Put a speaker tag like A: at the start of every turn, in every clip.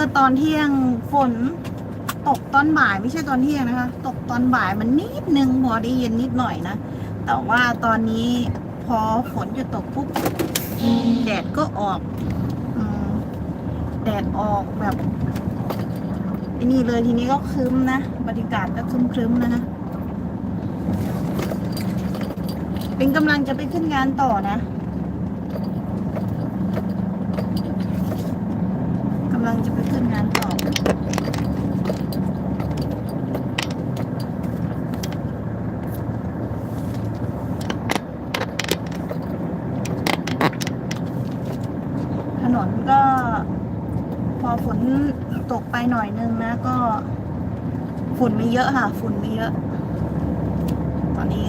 A: มื่อตอนเที่ยงฝนตกตอนบ่ายไม่ใช่ตอนเที่ยงนะคะ ตกตอนบ่ายมันนิดนึงพอได้เย็นนิดหน่อยนะ แต่ว่าตอนนี้พอฝนจะตกปุ๊บแดดก็ออกอแดดออกแบบนี่เลยทีนี้ก็ครึ้มนะบรรยากาศก็ครึ้มครึ้มๆนะนะเป็นกำลังจะไปขึ้นงานต่อนะกำลังจะไปขึ้นงานต่อ ถ นก็ พอฝนตกไปหน่อยนึงนะ ก็ฝุ่นไม่เยอะค่ะ ฝุ่นไม่เยอะ ตอนนี้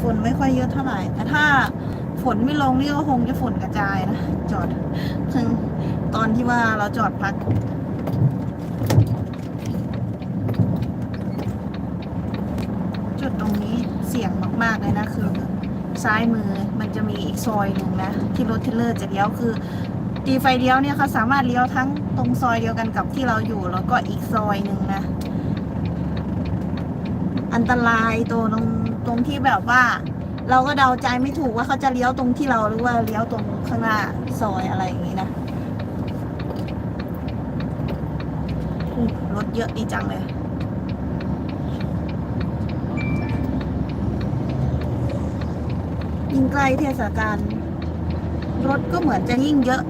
A: ฝุ่นไม่ค่อยเยอะเท่าไหร่ แต่ถ้าฝนไม่ลงนี่ก็คงจะฝุ่นกระจายนะ จอดเพิ่งตอนที่ว่าเราจอดพัก จุดตรงนี้เสี่ยงมาก ๆ เลยนะคือ ซ้ายมือมันจะมีอีกซอยหนึ่งนะ ที่รถเทเลอร์จะเลี้ยวคือตีไฟเลี้ยวเนี่ยเขาสามารถเลี้ยวทั้งตรงซอยเดียวกันกับที่เราอยู่แล้วก็อีกซอยหนึ่งนะ อันตรายตัวตรงตรงที่แบบว่า เราก็เดาใจไม่ถูกว่าเขาจะเลี้ยวตรงที่เราหรือว่าเลี้ยวตรงข้างหน้าซอยอะไรอย่างนี้นะรถเยอะดีจังเลย งใกล้เทศกาลรถก็เหมือนจะยิ่งเยอะ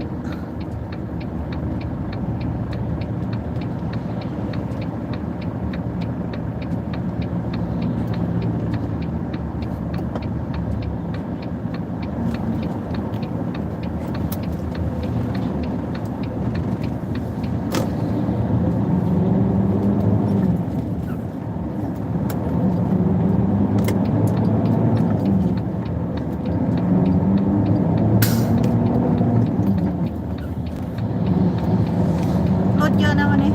A: รถเยอะนะวันนี้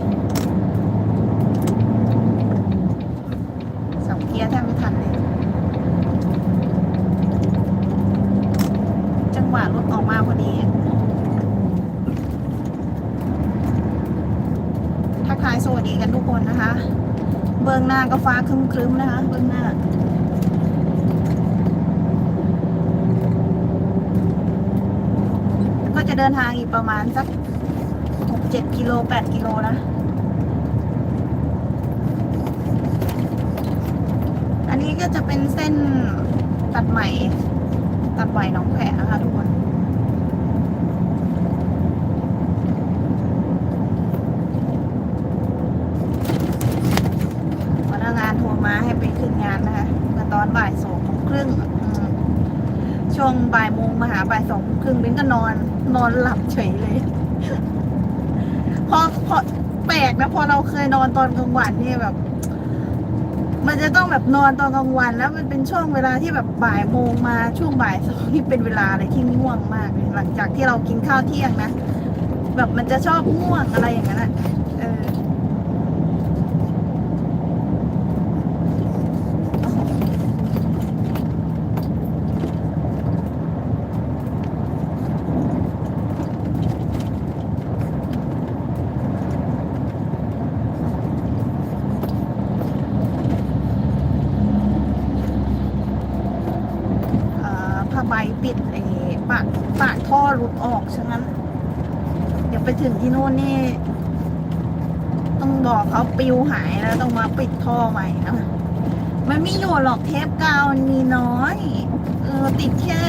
A: สับเกียร์แทบไม่ทันเลย จังหวะรถออกมาพอดีทักทายสวัสดีกันทุกคนนะคะ เบื้องหน้าก็ฟ้า ครึ้มๆนะคะเบื้องหน้าก็จะเดินทางอีกประมาณสักหกเจ็ดกิโลแปดกิโลนะ อันนี้ก็จะเป็นเส้นตัดใหม่ ตัดใหม่หนองแผนะคะทุกคน พนักงานโทรมาให้ไปขึ้นงานนะคะเมื่อตอน บ่ายสองครึ่งช่วงบ่ายโมงมาหาบ่ายสองครึ่งเบนก็นอน นอนหลับเฉยเลย พอพอแปลกนะพอเราเคยนอนตอนกลางวันนี่แบบ มันจะต้องแบบนอนตอนกลางวัน แล้วมันเป็นช่วงเวลาที่แบบบ่ายโมงมาช่วงบ่ายสองนี่เป็นเวลาอะไรที่ง่วงมากหลังจากที่เรากินข้าวเที่ยงนะแบบมันจะชอบง่วงอะไรอย่างนั้นอะเออ เอ่อผ้าใบปิดไอ้ปากปากท่อหลุดออกฉะนั้น เดี๋ยวไปถึงที่นู่นนี่ ต้องบอกเขาปิวหายแล้วต้องมาปิดท่อใหม่นะมันไม่อยู่หรอก เทปกาวมันมีน้อยเออติดแค่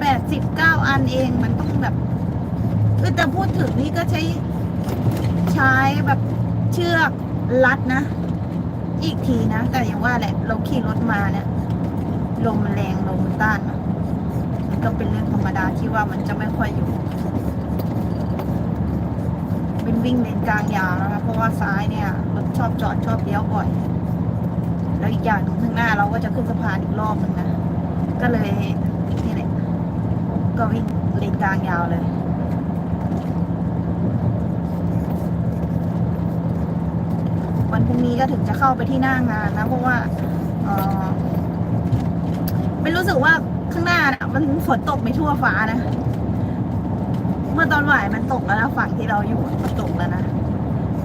A: แปดสิบเก้าอันเองมันต้องแบบเออแต่พูดถึงนี่ก็ใช้ใช้แบบเชือกรัดนะ อีกทีนะ แต่อย่างว่าแหละ เราขี่รถมาเนี่ยลมมันแรงลมมันต้านมันก็เป็นเรื่องธรรมดาที่ว่ามันจะไม่ค่อยอยู่ เป็นวิ่งเลนกลางยาวนะคะเพราะว่าซ้ายเนี่ยรถชอบจอดชอบเลี้ยวบ่อย แล้วอีกอย่างหนึ่งข้างหน้าเราก็จะขึ้นสะพานอีกรอบหนึ่งนะ ก็เลยนี่แหละก็วิ่งเลนกลางยาวเลยวันพรุ่งนี้ก็ถึงจะเข้าไปที่หน้างานนะ เพราะว่าเออไม่รู้สึกว่าข้างหน้าน่ะมันฝนตกไม่ทั่วฟ้านะ เมื่อตอนบ่ายมันตกแล้วนะฝั่งที่เราอยู่มันตกแล้วนะ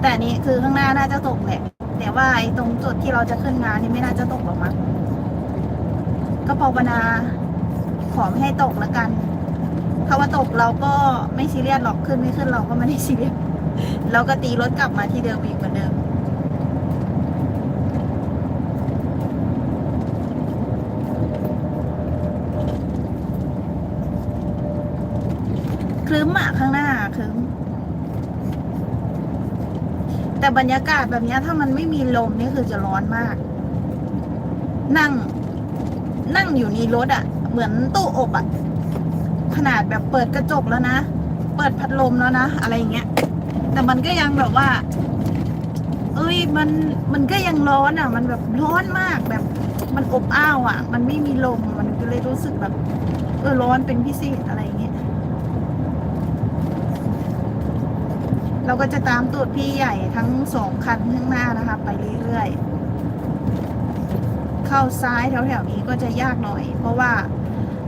A: แต่นนี้คือข้างหน้าน่าจะตกแหละ แต่ว่าไอ้ตรงจุดที่เราจะขึ้นงานนี่ไม่น่าจะตกหรอกมั้งก็ภาวนาขอไม่ให้ตกแล้วกันถ้าว่าตกเราก็ไม่ซีเรียสหรอกขึ้นไม่ขึ้นเราก็ไม่ได้ซีเรียสเราก็ตีรถกลับมาที่เดิมอีกเหมือนเดิม ครึ้มอะข้างหน้าครึ้ม แต่บรรยากาศแบบนี้ถ้ามันไม่มีลมนี่คือจะร้อนมาก นั่ง นั่งอยู่ในรถอะเหมือนตู้อบอะขนาดแบบเปิดกระจกแล้วนะ เปิดพัดลมแล้วนะ อะไรอย่างเงี้ย แต่มันก็ยังแบบว่า เอ้ย มัน มันก็ยังร้อนอะ มันแบบร้อนมากแบบ มันอบอ้าวอะ มันไม่มีลม มันก็เลยรู้สึกแบบ เออร้อนเป็นพิเศษอะไรอย่าง เราก็จะตามตูดพี่ใหญ่ทั้งสองคันข้างหน้านะคะ ไปเรื่อยๆ เข้าซ้ายแถวๆนี้ก็จะยากหน่อย เพราะว่า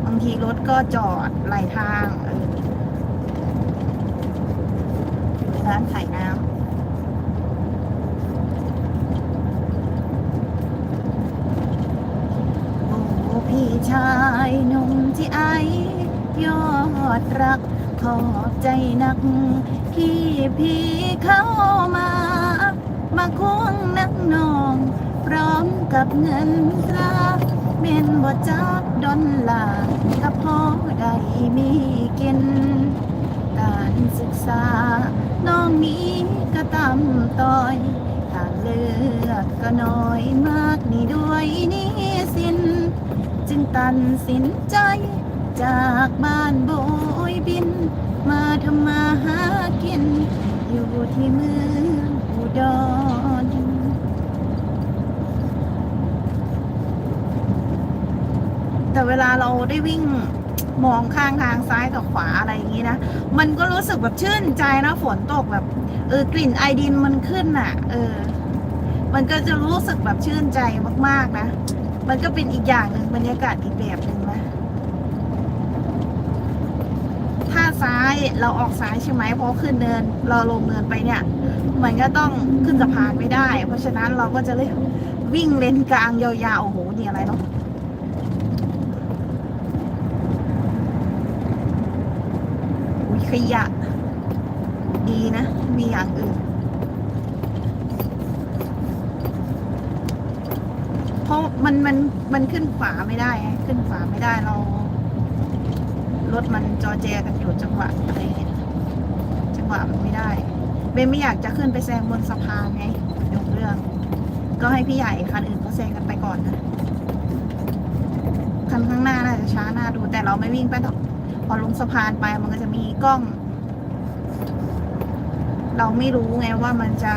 A: บางทีรถก็จอดไหลทางร้านขายน้ำโอ้พี่ชายหนุ่มที่ไอยอดรักขอบใจนัก ที่พี่เข้ามา มาควงนักนอง พร้อมกับเงินตราเมนบ่จักดอนลาก็พอได้มีกิน การศึกษา น้องนี้ก็ตำต้อยทางเลือกก็น้อยมากนี่ด้วยนี่สิน จึงตัดสินใจ จากบ้านโบยบิน มาทำม อยู่ที่เมืองอุดรแต่เวลาเราได้วิ่งมองข้างทางซ้ายกับขวาอะไรอย่างนี้นะ มันก็รู้สึกแบบชื่นใจนะฝนตกแบบเออกลิ่นไอดินมันขึ้นอะ เออ มันก็จะรู้สึกแบบชื่นใจมากๆนะ มันก็เป็นอีกอย่างหนึ่งบรรยากาศอีกแบบหนึ่งนะ ถ้า ซ้าย เราออกซ้ายใช่ไหมเพราะขึ้นเนินเราลงเนินไปเนี่ย มันก็ต้องขึ้นสะพานไม่ได้ เพราะฉะนั้นเราก็จะเลยวิ่งเลนกลางยาวๆโอ้โหนี่อะไรเนาะอุ้ยขยะ ดีนะ มีอย่างอื่น เพราะมันมันมันขึ้นฝาไม่ได้ ขึ้นฝาไม่ได้เรา รถมันจอแจกันอยู่จังหวะอะไรเงี้ยจังหวะมันไม่ได้เบนไม่อยากจะขึ้นไปแซงบนสะพานไงยกเรื่อง ก็ให้พี่ใหญ่คันอื่นเขาแซงกันไปก่อนนะคันข้างหน้าน่าจะช้าหน้าดู แต่เราไม่วิ่งไปหรอกพอลงสะพานไปมันก็จะมีกล้อง เราไม่รู้ไงว่ามันจะ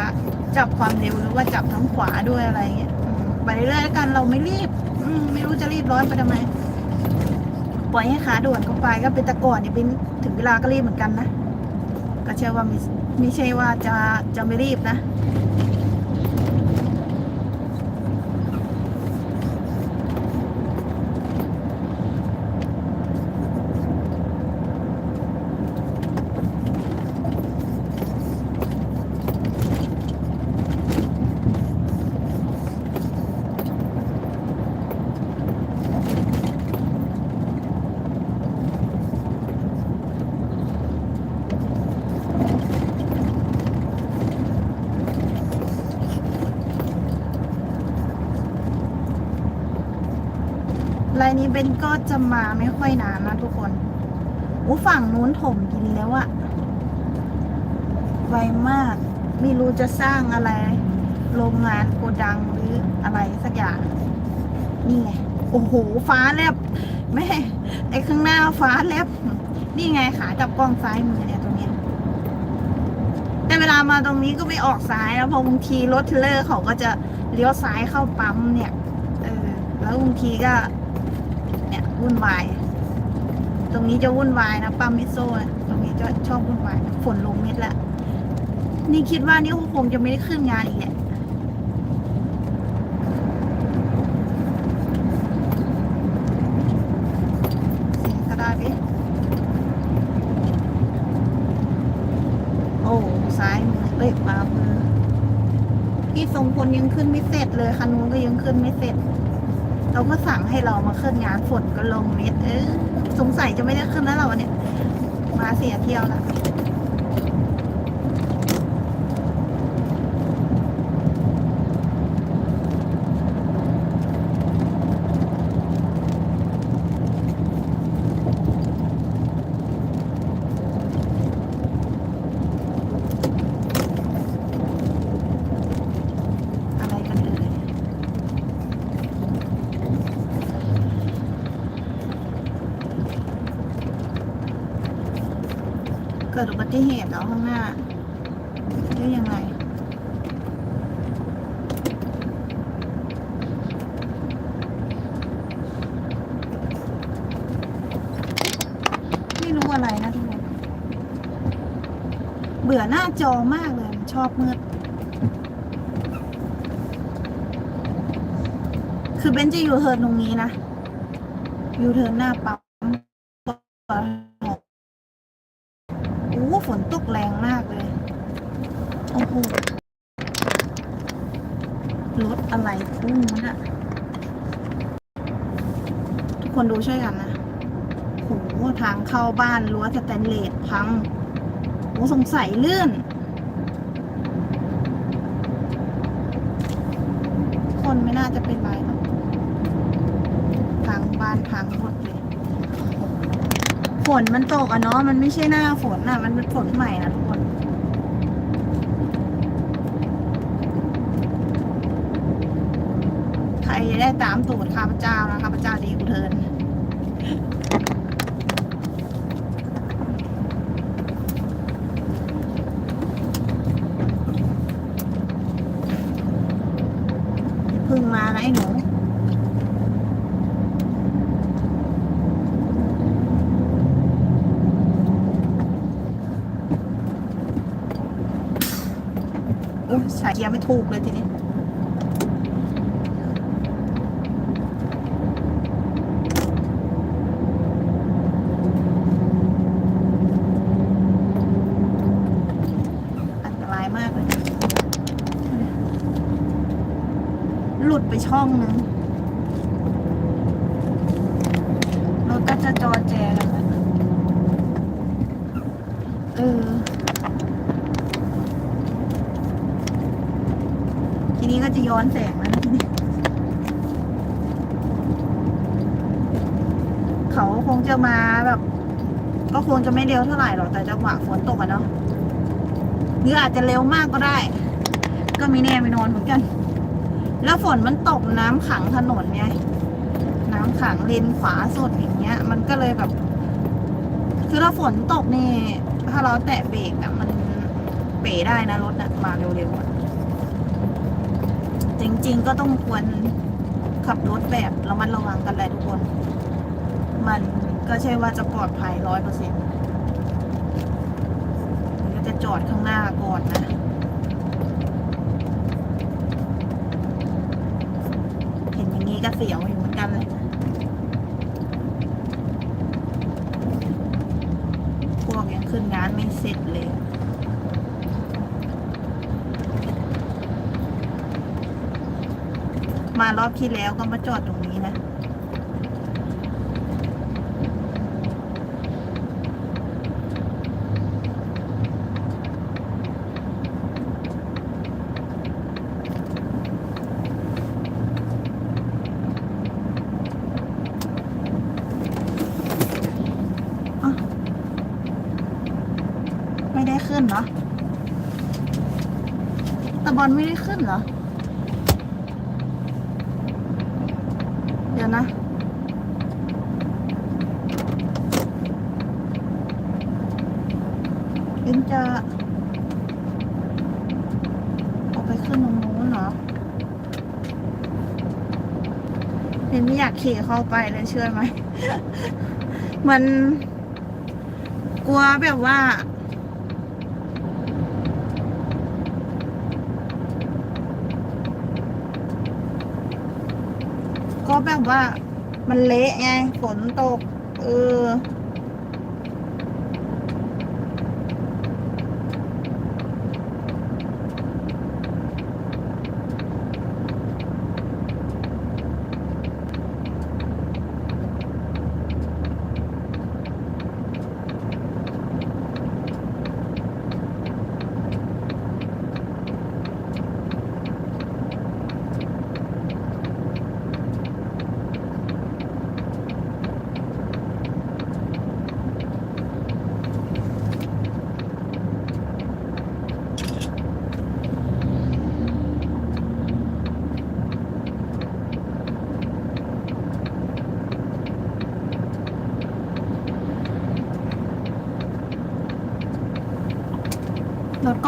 A: จับความเร็วหรือว่าจับทั้งขวาด้วยอะไรเงี้ยไปเรื่อยๆแล้วกันเราไม่รีบ อืไม่รู้จะรีบร้อนไปทำไม ปล่อยให้ขาด่วนเข้าไปก็เป็นตะก่อนเนี่ยเป็นถึงเวลาก็รีบเหมือนกันนะ ก็เชื่อว่าไม่ไม่ใช่ว่าจะจะไม่รีบนะ รายนี้เบนก็จะมาไม่ค่อยนานนะทุกคนอู้ฝั่งนู้นถมกินแล้วอะไวมาก ไม่รู้จะสร้างอะไร โรงงานโกดังหรืออะไรสักอย่าง นี่ไง โอ้โห ฟ้าแลบแม่ไอ้ข้างหน้าฟ้าแลบนี่ไงขาจับกล้องซ้ายมือเนี่ยตรงนี้ แต่เวลามาตรงนี้ก็ไม่ออกซ้ายแล้วเพอบางทีรถเทเลอร์เขาก็จะเลี้ยวซ้ายเข้าปั๊มเนี่ย เออ แล้วบางทีก็ วุ่นวาย ตรงนี้จะวุ่นวายนะปั๊มมิโซ่อะตรงนี้จะชอบวุ่นวาย ฝนลงเม็ดล้วนี่คิดว่านี่คงจะไม่ได้ขึ้นงานอีกแหละเสียงก็ได้ดิซ้ายมือเอ้ยขวามือพี่ทรงพลยังขึ้นไม่เสร็จเลยคันนู้นก็ยังขึ้นไม่เสร็จ เราก็สั่งให้เรามาขึ้นงานฝนก็ลงเม็ดเออสงสัยจะไม่ได้ขึ้นแล้วเราเนี่ย มาเสียเที่ยวละอะไรกันเอ่ย เกิดอุบัติเหตุแล้วข้างหน้าได้ยังไงไม่รู้อะไรนะทุกคนเบื่อหน้าจอมากเลยชอบมืดคือเบนจะอยู่เทินตรงนี้นะ อยู่เทินหน้าปั๊ม ฝนตกแรงมากเลย โอ้โห รถอะไรพุ่งมันอะทุกคนดูช่วยกันนะโอ้โหทางเข้าบ้านรั้วสแตนเลสพังโอ้สงสัยเลื่อน คนไม่น่าจะเป็นไรหรอกพังบ้านพังหมด ฝนมันตกอะเนาะมันไม่ใช่หน้าฝนอะมันเป็นฝนใหม่นะทุกคนใครจะได้ตามตูดข้าพเจ้านะข้าพเจ้าดีกูเทินเพึ่งมานะไอ้หนู โอ้ยสายเกียร์ไม่ถูกเลยทีนี้อันตรายมากเลยหลุดไปช่องหนึ่งรถก็จะจอแจกันแล้วเออ ทีนี้ก็จะ ย้อนแสงแล้วนะทีนี้เขาคงจะมาแบบ ก็คงจะไม่เร็วเท่าไหร่หรอกแต่จังหวะฝนตกอะเนาะหรืออาจจะเร็วมากก็ได้ ก็ม่แน่ไม่นอนเหมือนกัน แล้วฝนมันตกน้ำขังถนนไงน้ำขังเลนขวาสุดอย่างเงี้ย มันก็เลยแบบ คือถ้าฝนตกนี่ ถ้าเราแตะเบรกอะมันเป๋ได้นะรถนะมาเร็วๆอะ จริง ๆ ก็ต้องควรขับรถแบบระมัดระวังกันแหละทุกคน มันก็ใช่ว่าจะปลอดภัยร้อยเปอร์เซ็นต์ก็จะจอดข้างหน้าก่อนนะเห็นอย่างนี้ก็เสียวอยู่เหมือนกันเลยพวกยังขึ้นงานไม่เสร็จเลย มารอบที่แล้วก็มาจอดตรงนี้นะอะไม่ได้ขึ้นเหรอตะบอลไม่ได้ขึ้นเหรอ เดี๋ยวนะ ยินจะเอาไปขึ้นตรงนู้นเหรอเห็นไม่อยากขี่ เข้าไปเลยเชื่อไหม มันกลัวแบบว่า ก็แบบว่ามันเละไงฝนตก เออ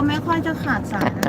A: ไม่ค่อยจะขาดสาย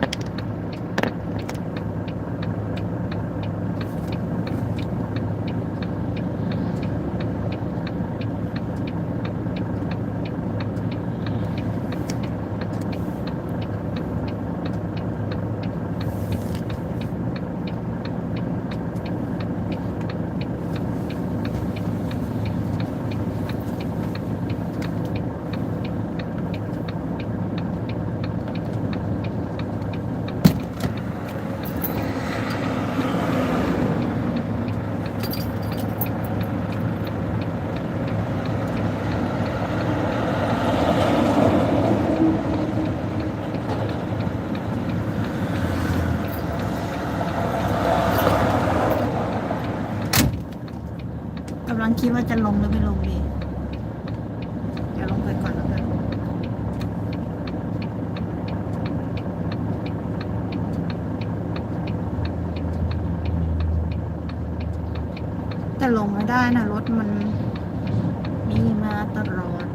A: คิดว่าจะลงหรือไม่ลงดีเดี๋ยวลงไปก่อนแล้วกันแต่ลงไม่ได้นะรถมันมีมาตลอด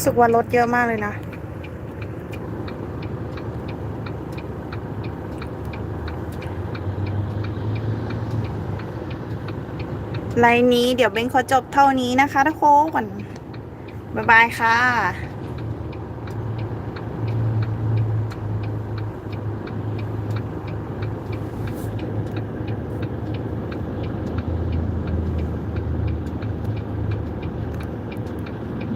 B: รู้สึกว่ารถเยอะมากเลยนะไลน์นี้เดี๋ยวเบนขอจบเท่านี้นะคะทุกคน บ๊ายบายค่ะ